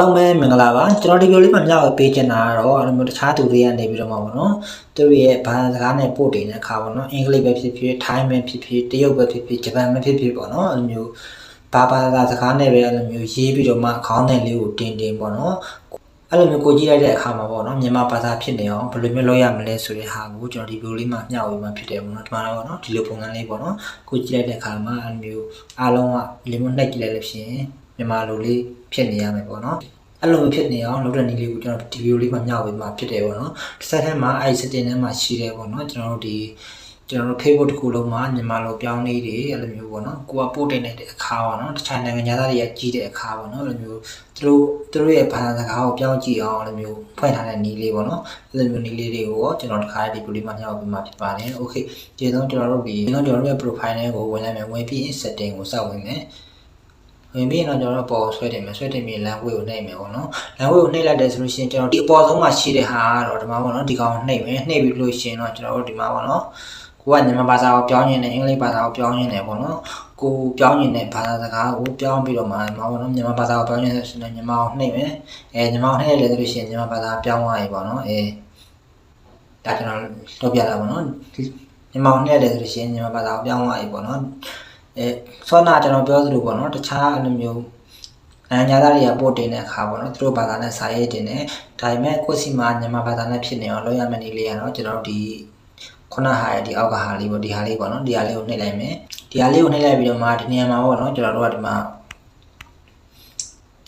အားလုံးပဲမင်္ဂလာပါကျွန်တော်ဒီဗီဒီယိုလေးမှာမျှဝေပေးချင်တာကတော့အဲ့လိုမျိုးတခြားသူတွေကနေပြီးတော့မှာပေါ့နော်သူတို့ရဲ့ဘာသာစကားနဲ့ပို့တင်တဲ့အခါပေါ့နော်အင်္ဂလိပ်ပဲဖြစ်ဖြစ်ထိုင်းပဲဖြစ်ဖြစ်တရုတ်ပဲဖြစ်ဖြစ်ဂျပန်ပဲဖြစ်ဖြစ်ပေါ့နော်အဲ့လိုမျိုးဘာဘာသာစကားနဲ့ပဲအဲ့လိုမျိုးရေးပြီးတော့မှခေါင်းနဲ့လေးကိုတင်တင်ပေါ့နော်အဲ့လိုမျိုးကိုကြည့်လိုက်တဲ့အခါမှာပေါ့နော်မြန်မာဘာသာဖြစ်နေအောင်ဘယ်လိုမျိုးလုပ်ရမလဲဆိုတဲ့ဟာကိုကျွန်တော်ဒီဗီဒီယိုလေးမှာမျှဝေမှာဖြစ်တယ်ပေါ့နော်ဒီမှာတော့ပေါ့နော်ဒီလိုပုံစံလေးပေါ့နော်ကိုကြည့်လိုက်တဲ့အခါမှာအဲ့လိုမျိုးအားလုံးကလီမွန်နှိုက်ကြည့်လိုက်လို့ရှိရင် မြန်မာလိုလေးဖြစ်နေရမယ်ပေါ့နော်အဲ့လိုမျိုးဖြစ်နေအောင်လုပ်တဲ့နည်းလေးကိုကျွန်တော်ဒီဗီဒီယိုလေးမှာမျှဝေမှာဖြစ်တယ်ပေါ့နော်တစ်ဆက်တည်းမှာအဲ့ဒီ setting ထဲမှာရှိတယ်ပေါ့နော်ကျွန်တော်တို့ဒီကျွန်တော်တို့ Facebook တစ်ခုလုံးမှာမြန်မာလိုပြောင်းနေတယ်အဲ့လိုမျိုးပေါ့နော်ကိုကပို့တင်တဲ့အခါပေါ့နော်တခြားနိုင်ငံသားတွေကကြီးတဲ့အခါပေါ့နော်အဲ့လိုမျိုးသူတို့သူတို့ရဲ့ဘာသာစကားကိုပြောင်းကြည့်အောင်အဲ့လိုမျိုးဖွင့်ထားတဲ့နည်းလေးပေါ့နော်အဲ့လိုမျိုးနည်းလေးတွေကိုရောကျွန်တော်တစ်ခါဒီဗီဒီယိုလေးမှာမျှဝေပေးမှာဖြစ်ပါတယ် Okay ဒီတော့ကျွန်တော်တို့ဒီကျွန်တော်တို့ရဲ့ profile တွေကိုဝင်လိုက်မယ်ဝင်ပြီး setting ကိုစောက်ဝင်မယ် ဝင်ပြီးရင်တော့ကျွန်တော်တို့ပေါ်ဆွဲတင်မယ်ဆွဲတင်ပြီး language ကိုနှိပ်မယ်ပေါ့နော် language ကိုနှိပ်လိုက်တယ်ဆိုလို့ရှိရင်ကျွန်တော်ဒီအပေါ်ဆုံးမှာရှိတဲ့ဟာကတော့ဒီမှာပေါ့နော်ဒီကောင်ကိုနှိပ်မယ်နှိပ်ပြီးလို့ရှိရင်တော့ကျွန်တော်တို့ဒီမှာပေါ့နော်ကိုကမြန်မာဘာသာကိုပြောင်းရင်းနဲ့အင်္ဂလိပ်ဘာသာကိုပြောင်းရင်းနဲ့ပေါ့နော်ကိုပြောင်းရင်းနဲ့ဘာသာစကားကိုပြောင်းပြီးတော့မှဒီမှာပေါ့နော်မြန်မာဘာသာကိုပြောင်းရင်းဆိုရင်မြန်မာကိုနှိပ်မယ်အဲမြန်မာကိုနှိပ်လိုက်တယ်ဆိုလို့ရှိရင်မြန်မာဘာသာပြောင်းသွားပြီပေါ့နော်အဲဒါကျွန်တော်တော့ပြတာပေါ့နော်မြန်မာကိုနှိပ်လိုက်တယ်ဆိုလို့ရှိရင်မြန်မာဘာသာကိုပြောင်းသွားပြီပေါ့နော် အဲဆောနာကျွန်တော်ပြောသလိုပေါ့နော်တခြားအဲ့လိုမျိုးနိုင်ငံသားတွေကပို့တင်တဲ့အခါပေါ့နော်သူတို့ဘာသာနဲ့စာရေးတင်တယ်ဒါပေမဲ့ကိုယ့်စီမှာမြန်မာဘာသာနဲ့ဖြစ်နေအောင်လုပ်ရမယ့်နည်းလေးကတော့ကျွန်တော်တို့ဒီခုနဟာရဲ့ဒီအောက်ကဟာလေးပေါ့ဒီဟာလေးပေါ့နော်ဒီဟာလေးကိုနှိပ်လိုက်မယ်ဒီဟာလေးကိုနှိပ်လိုက်ပြီးတော့မှဒီနေရာမှာပေါ့နော်ကျွန်တော်တို့ကဒီမှာ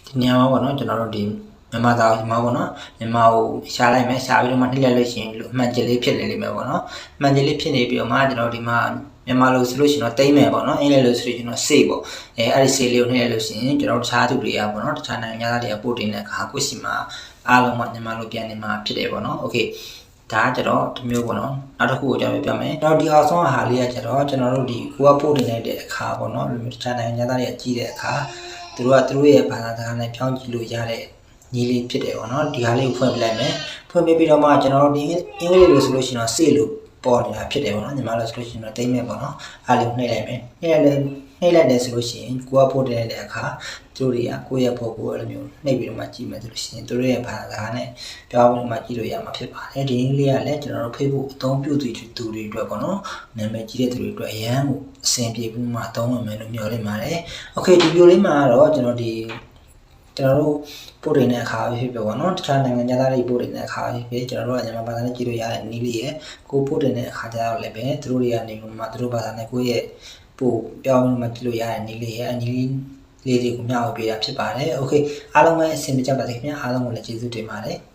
ဒီနေရာမှာပေါ့နော်ကျွန်တော်တို့ဒီမြန်မာသားဒီမှာပေါ့နော်မြန်မာကိုရှားလိုက်မယ်ရှားပြီးတော့မှနှိပ်လိုက်လို့ရှိရင်အမှန်ကျလေးဖြစ်နေလိမ့်မယ်ပေါ့နော်အမှန်ကျလေးဖြစ်နေပြီးတော့မှကျွန်တော်ဒီမှာ မြန်မာလိုဆိုလို့ရှိရင်တော့တိမ့်မယ်ပေါ့နော်အင်္ဂလိပ်လိုဆိုလို့ရှိရင်တော့စေပေါ့အဲအဲ့ဒီစေလေးကိုနှိမ့်လိုက်လို့ရှိရင်ကျွန်တော်တို့တခြားသူတွေကပေါ့နော်တခြားနိုင်ငံသားတွေကပို့တင်တဲ့အခါကိုယ့်စီမှာအားလုံးကမြန်မာလိုပြန်နေမှာဖြစ်တယ်ပေါ့နော်โอเคဒါကကြတော့ဒီမျိုးပေါ့နော်နောက်တစ်ခုကိုကျွန်တော်ပြမယ်တော့ဒီအောင်ဆုံးဟာလေးကကြတော့ကျွန်တော်တို့ဒီကိုကပို့တင်လိုက်တဲ့အခါပေါ့နော်ဒီမျိုးတခြားနိုင်ငံသားတွေကကြီးတဲ့အခါသူတို့ကသူတို့ရဲ့ဘာသာစကားနဲ့ပြောင်းကြည့်လို့ရတဲ့ညီလေးဖြစ်တယ်ပေါ့နော်ဒီဟာလေးကိုဖွင့်ပြလိုက်မယ်ဖွင့်ပြပြီးတော့မှကျွန်တော်တို့ဒီအင်္ဂလိပ်လိုဆိုလို့ရှိရင်တော့စေလို့ ပေါ်နေတာဖြစ်တယ်ပေါ့နော်ညီမတို့ဆိုလို့ရှိရင်တော့တိမ့်မယ်ပေါ့နော်အားလုံးနှိမ့်လိုက်မယ်နှိမ့်လိုက်နှိမ့်လိုက်တယ်ဆိုလို့ရှိရင်ကိုကပို့တင်တဲ့အခါသူတို့တွေကကိုယ့်ရဲ့ပေါ်ကိုအဲ့လိုမျိုးနှိမ့်ပြီးတော့မှကြည့်မယ်ဆိုလို့ရှိရင်သူတို့ရဲ့ဘာသာနဲ့ပြောင်းပြီးမှကြည့်လို့ရမှာဖြစ်ပါတယ်ဒီနေ့လေးကလည်းကျွန်တော်တို့ Facebook အသုံးပြုသူသူတွေအတွက်ပေါ့နော်နာမည်ကြီးတဲ့သူတွေအတွက်အရန်ကိုအဆင်ပြေပြီးမှအသုံးဝင်မယ်လို့မျှော်လင့်ပါတယ် Okay ဒီဗီဒီယိုလေးမှာကတော့ကျွန်တော်ဒီ ကျွန်တော်တို့ပို့တင်တဲ့အခါပဲဖြစ်ဖြစ်ပေါ့နော်တခြားနိုင်ငံသားတွေပို့တင်တဲ့အခါပဲဖြစ်ကျွန်တော်တို့ကမြန်မာဘာသာနဲ့ကြည့်လို့ရတဲ့နည်းလေးရယ်ကိုပို့တင်တဲ့အခါကျတော့လည်းပဲသူတို့တွေကနေမှသူတို့ဘာသာနဲ့ကိုယ့်ရဲ့ပို့ပြောင်းမှကြည့်လို့ရတဲ့နည်းလေးရယ်အနည်းလေးတွေကိုမျှဝေပေးတာဖြစ်ပါတယ်။ Okay အားလုံးပဲအဆင်ပြေကြပါစေခင်ဗျာအားလုံးကိုလည်းကျေးဇူးတင်ပါတယ်။